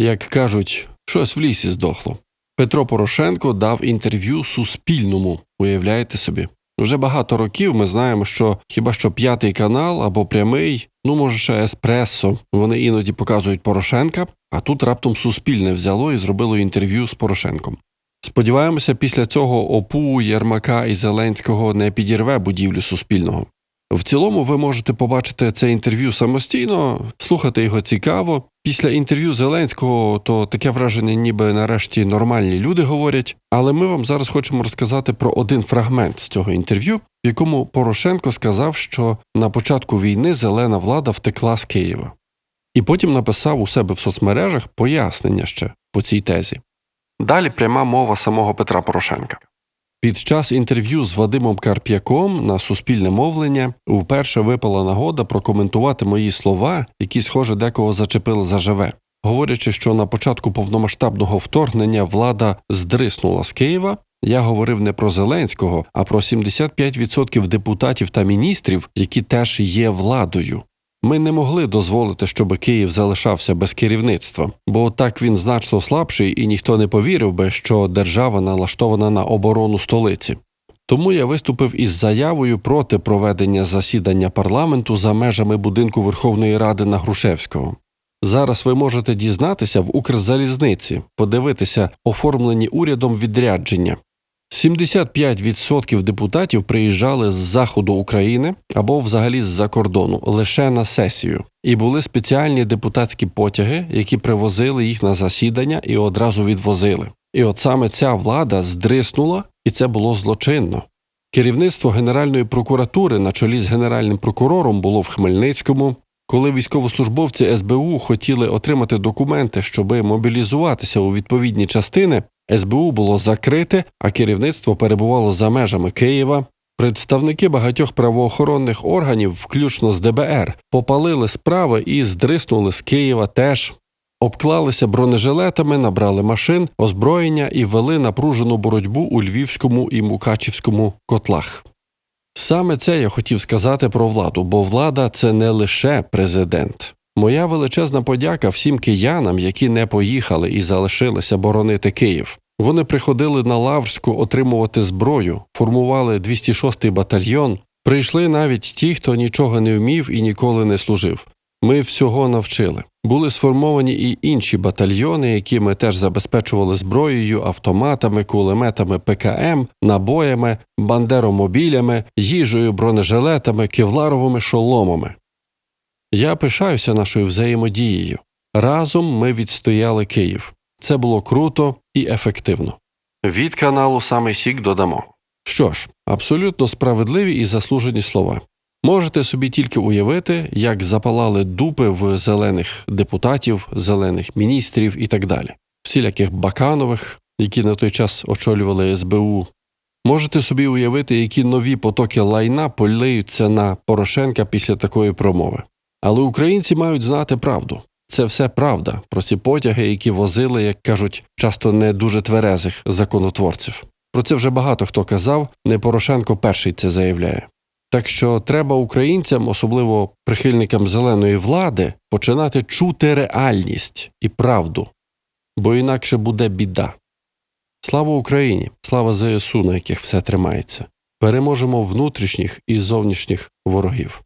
Як кажуть, щось в лісі здохло. Петро Порошенко дав інтерв'ю Суспільному. Уявляєте собі? Вже багато років ми знаємо, що хіба що п'ятий канал або прямий, ну може ще еспресо, вони іноді показують Порошенка, а тут раптом Суспільне взяло і зробило інтерв'ю з Порошенком. Сподіваємося, після цього ОПУ, Єрмака і Зеленського не підірве будівлю Суспільного. В цілому ви можете побачити це інтерв'ю самостійно, слухати його цікаво. Після інтерв'ю Зеленського то таке враження, ніби нарешті нормальні люди говорять. Але ми вам зараз хочемо розказати про один фрагмент з цього інтерв'ю, в якому Порошенко сказав, що на початку війни зелена влада втекла з Києва, і потім написав у себе в соцмережах пояснення ще по цій тезі. Далі пряма мова самого Петра Порошенка. Під час інтерв'ю з Вадимом Карп'яком на суспільне мовлення вперше випала нагода прокоментувати мої слова, які, схоже, декого зачепили заживе. Говорячи, що на початку повномасштабного вторгнення влада здриснула з Києва, я говорив не про Зеленського, а про 75% депутатів та міністрів, які теж є владою. Ми не могли дозволити, щоб Київ залишався без керівництва, бо так він значно слабший, і ніхто не повірив би, що держава налаштована на оборону столиці. Тому я виступив із заявою проти проведення засідання парламенту за межами будинку Верховної Ради на Грушевського. Зараз ви можете дізнатися в Укрзалізниці, подивитися оформлені урядом відрядження. 75% депутатів приїжджали з заходу України або взагалі з-за кордону лише на сесію, і були спеціальні депутатські потяги, які привозили їх на засідання і одразу відвозили. І от саме ця влада здриснула, і це було злочинно. Керівництво Генеральної прокуратури на чолі з генеральним прокурором було в Хмельницькому. Коли військовослужбовці СБУ хотіли отримати документи, щоби мобілізуватися у відповідні частини, СБУ було закрите, а керівництво перебувало за межами Києва. Представники багатьох правоохоронних органів, включно з ДБР, попалили справи і здриснули з Києва теж. Обклалися бронежилетами, набрали машин, озброєння і вели напружену боротьбу у Львівському і Мукачівському котлах. Саме це я хотів сказати про владу, бо влада це не лише президент. Моя величезна подяка всім киянам, які не поїхали і залишилися боронити Київ. Вони приходили на Лаврську отримувати зброю, формували 206-й батальйон. Прийшли навіть ті, хто нічого не вмів і ніколи не служив. Ми всього навчили. Були сформовані і інші батальйони, які ми теж забезпечували зброєю, автоматами, кулеметами ПКМ, набоями, бандеромобілями, їжею, бронежилетами, кевларовими шоломами. Я пишаюся нашою взаємодією. Разом ми відстояли Київ. Це було круто і ефективно. Від каналу Саме Сік додамо. Що ж, абсолютно справедливі і заслужені слова. Можете собі тільки уявити, як запалали дупи в зелених депутатів, зелених міністрів і так далі, всіляких Баканових, які на той час очолювали СБУ. Можете собі уявити, які нові потоки лайна полиються на Порошенка після такої промови. Але українці мають знати правду. Це все правда про ці потяги, які возили, як кажуть, часто не дуже тверезих законотворців. Про це вже багато хто казав, не Порошенко перший це заявляє. Так що треба українцям, особливо прихильникам зеленої влади, починати чути реальність і правду, бо інакше буде біда. Слава Україні, слава ЗСУ, на яких все тримається. Переможемо внутрішніх і зовнішніх ворогів.